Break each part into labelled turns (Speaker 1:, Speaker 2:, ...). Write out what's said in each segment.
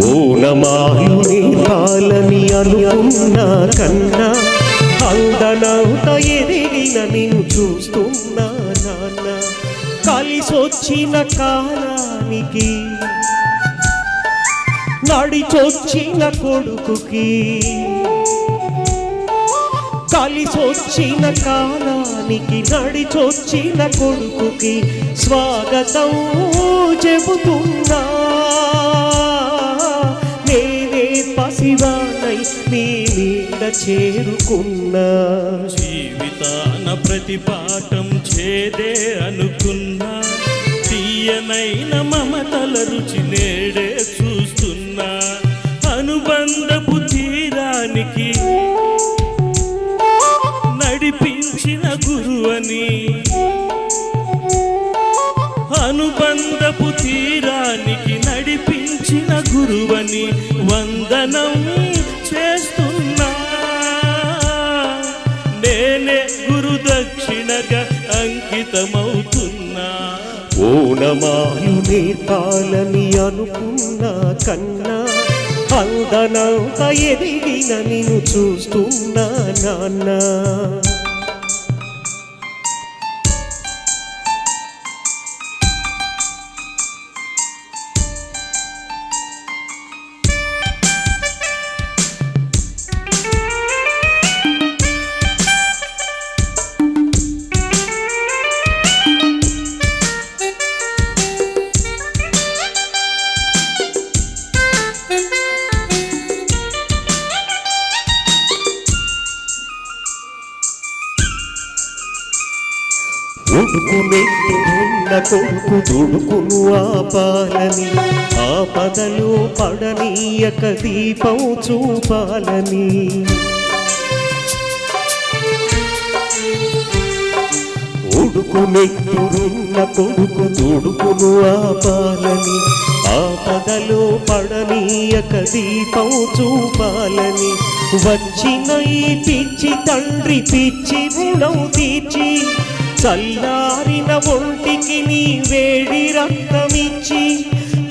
Speaker 1: ఓనమాయుని పాలని అనుకున్న కన్నా అందనవుత ఎదిగిన నిన్ను చూస్తున్నా నాన్న. కలిసొచ్చిన కాలానికి నడిచొచ్చిన కొడుకుకి కలిసొచ్చిన కాలానికి నడిచొచ్చిన కొడుకుకి స్వాగతం చెబుతున్నా. చేరుకున్నా.
Speaker 2: జీవితాన ప్రతి పాఠం చేదే అనుకున్నా. తీయనైన మమతల రుచి నేడే చూస్తున్నా. అనుబంధపు తీరానికి నడిపించిన గురువని. అనుబంధపు తీరానికి నడిపించిన గురువని. వందనం అంకితమవుతున్నా
Speaker 1: ఓనమాయుని తానని అనుకున్నా కన్నా అందనంత ఎదిగిన నిన్ను చూస్తున్నా నాన్న. ఉడుకునెత్తున్న కొడుకు దుడుకును ఆపాలని ఆపదలు పడనీయక దీపం చూపాలని. ఉడుకునెత్తురున్న కొడుకు దుడుకును ఆపాలని ఆపదలు పడనీయక దీపం చూపాలని. వచ్చిన ఈ పిచ్చి తండ్రి పిచ్చి రుణం తీర్చి చల్లారిన ఒంటికి నీ వేడి రక్తమిచ్చి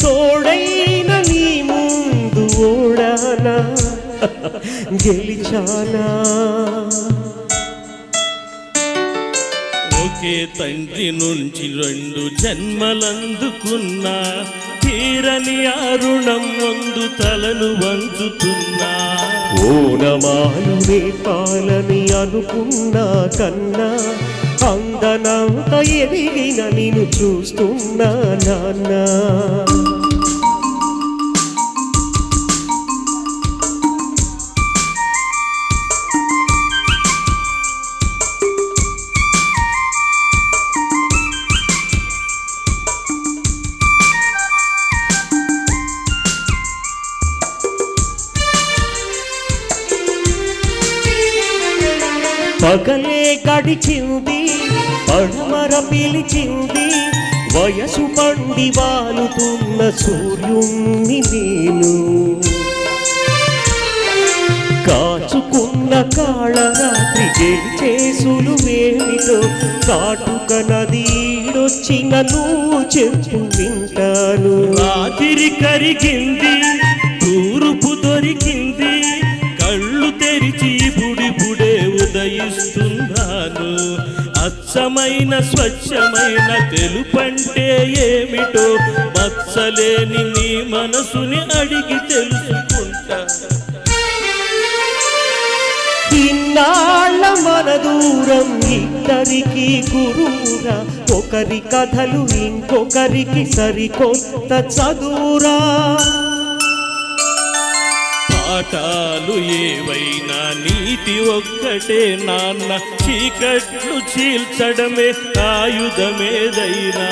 Speaker 1: తోడైన నీ ముందు ఓడానా? గెలిచానా?
Speaker 2: ఒకే తండ్రి నుంచి రెండు జన్మలందుకున్నా తీరని అరుణం ముందు తలను వంచుతున్నా.
Speaker 1: ఓనమాలునే పాలని అనుకున్నా కన్నా అందనంత ఎదిగిన నిన్ను చూస్తున్నా నాన్న. పగలే కడిచింది పడమర పిలిచింది వయసు పండి వాలుతున్న సూర్యుణ్ణి నేను. కాచుకున్న కాళరాత్రి గెలిచేసులు వేమితో కాటుక నదీడొచ్చిన నువ్వు చెప్పు వింటాను.
Speaker 2: రాత్రి కరిగింది అచ్చమైన స్వచ్ఛమైన తెలుపంటే ఏమిటో మత్సలేని నీ మనసుని అడిగి తెలుసుకుంటా.
Speaker 1: ఇన్నాళ్ళ మన దూరం ఇద్దరికి గురువురా ఒకరి కథలు ఇంకొకరికి సరికొత్త చదువురా.
Speaker 2: పాఠాలు ఏవైనా నీతి ఒక్కటే నాన్న చీకట్లు చీల్చడమే ఆయుధమేదైనా.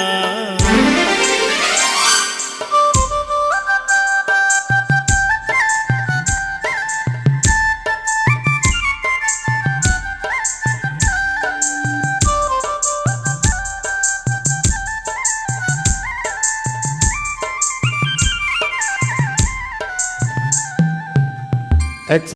Speaker 2: Ex-